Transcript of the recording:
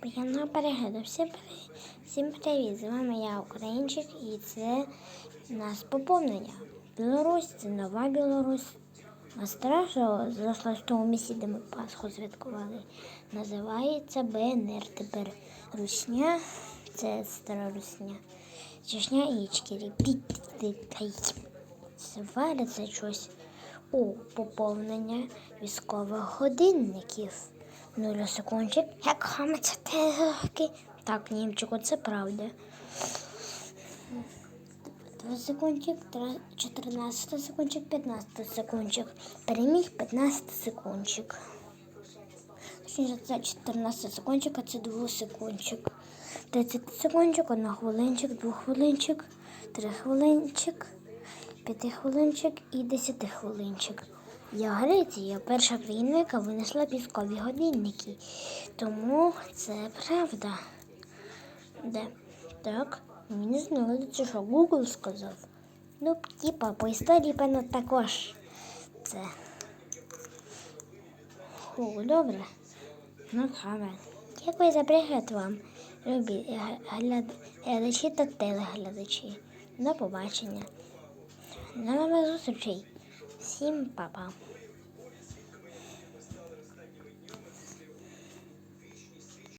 Приємного перегляду. Всім, при- всім привіт! З вами я, Українчик, і це нас поповнення. Білорусь це нова Білорусь. А страшно зайшла в тому місці, де ми Пасху святкували. Називається БНР. Тепер Русня, це стара Русня. Чешня і. Підтикай. Свариться щось у поповнення військових годинників. Нуля секундчик. Як хамиться таки. Так, німчику, це правда. Два секундчик, тра- 14 секундчик, 15 секундчик. Переміг 15 секундчик. Точніше, це 14 секундчик, а це 2 секундчик. 30 секундчик, 1 хвилинчик, 2 хвилинчик, 3 хвилинчик, 5 хвилинчик і 10 хвилинчик. Я Греція, перша країна, яка винайшла військові годинники. Тому це правда. Де? Так, знали, це що Google сказав. Ну, типа, по історії, певно, також це. О, добре. Ну, добре. Дякую за пригляд вам, любі гляд- глядачі та телеглядачі. До побачення. До нових зустрічей. Всім па-па.